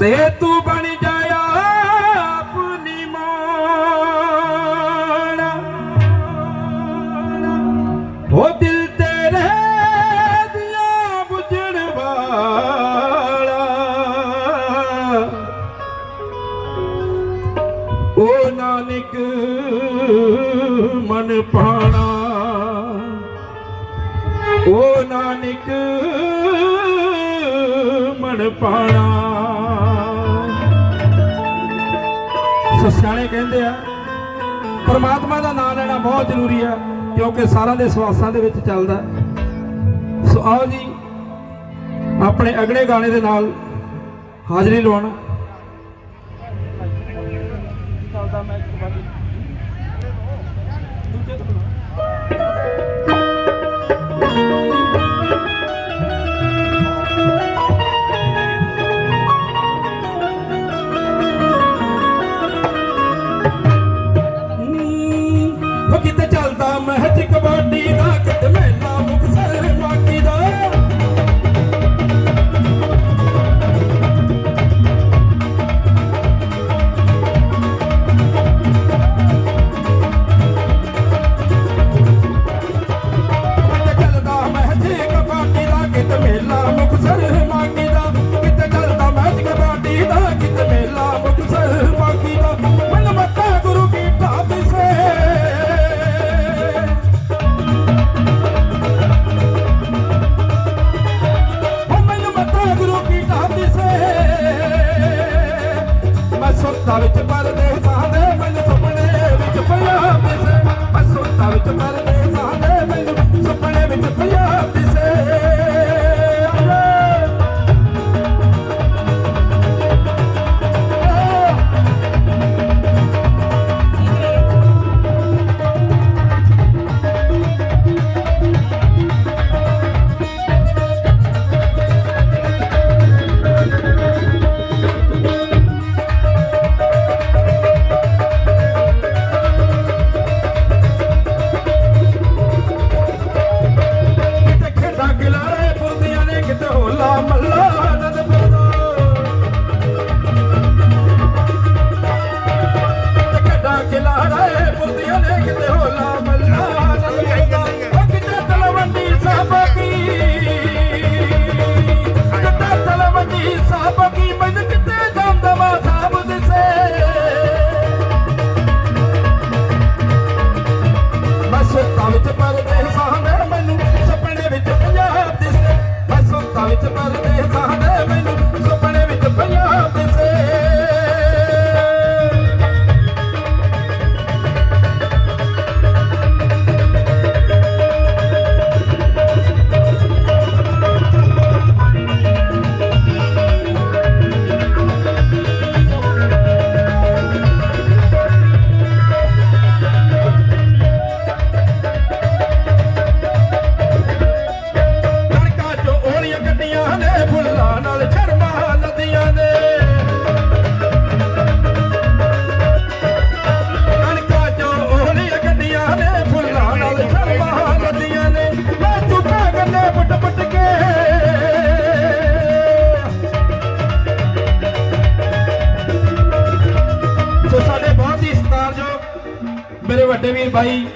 ਤੇ ਤੂੰ ਬਣ ਜਾ ਮਨ ਪਾਣਾ ਉਹ ਨਾਨਕ, ਮਨ ਪਾਣਾ। ਸੋ ਕਹਿੰਦੇ ਆ, ਪਰਮਾਤਮਾ ਦਾ ਨਾਮ ਲੈਣਾ ਬਹੁਤ ਜ਼ਰੂਰੀ ਆ, ਕਿਉਂਕਿ ਸਾਰਿਆਂ ਦੇ ਸਵਾਸਾਂ ਦੇ ਵਿੱਚ ਚੱਲਦਾ। ਹੈ। ਸੋ ਆਓ ਜੀ, ਆਪਣੇ ਅਗਲੇ ਗਾਣੇ ਦੇ ਨਾਲ ਹਾਜ਼ਰੀ ਲਵਾਉਣਾ। ਕਿਤੇ ਮੇਲਾ ਮੁਕਸਰ ਮਾਗੀ ਦਾ, ਕਿਤੇ ਚੱਲਦਾ ਮਹਿਜ ਕਬੱਡੀ ਦਾ, ਕਿਤੇ ਮੇਲਾ ਮੁਕਸਰ ਮਾਕੀ ਦਾ। ਮਨ ਮੱਤਾ ਗੁਰੂ ਕੀ ਢਾਬ ਸੇ। ਉਹ ਮੈਨੂੰ ਮੱਤਾ ਗੁਰੂ ਕੀ ਢਾਬ ਸੇ। ਮੈਂ ਸੁੱਤਾ ਵਿੱਚ ਪਰਦੇਸਾਂ ਦੇ ਮੈਨੂੰ ਸੁਪਨੇ ਵਿੱਚ ਪੰਜਾਬ ਮੈਂ ਸੁੱਤਾ ਵਿੱਚ ਪਰਦੇਸਾਂ ਨੇ ਸਾਡੇ ਬਹੁਤ ਹੀ ਸਤਿਕਾਰਯੋਗ ਮੇਰੇ ਵੱਡੇ ਵੀਰ ਭਾਈ,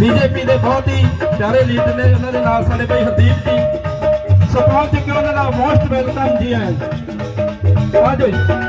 ਬੀਜੇਪੀ ਦੇ ਬਹੁਤ ਹੀ ਪਿਆਰੇ ਲੀਡਰ ਨੇ, ਉਹਨਾਂ ਦੇ ਨਾਲ ਸਾਡੇ ਭਾਈ ਹਰਦੀਪ ਜੀ। ਸੋ ਪਹੁੰਚ ਚੁੱਕੇ ਉਹਨਾਂ ਦਾ ਮੋਸਟ ਵੈਲਕਮ ਜੀ ਆਇਆਂ ਆਜੋ ਜੀ।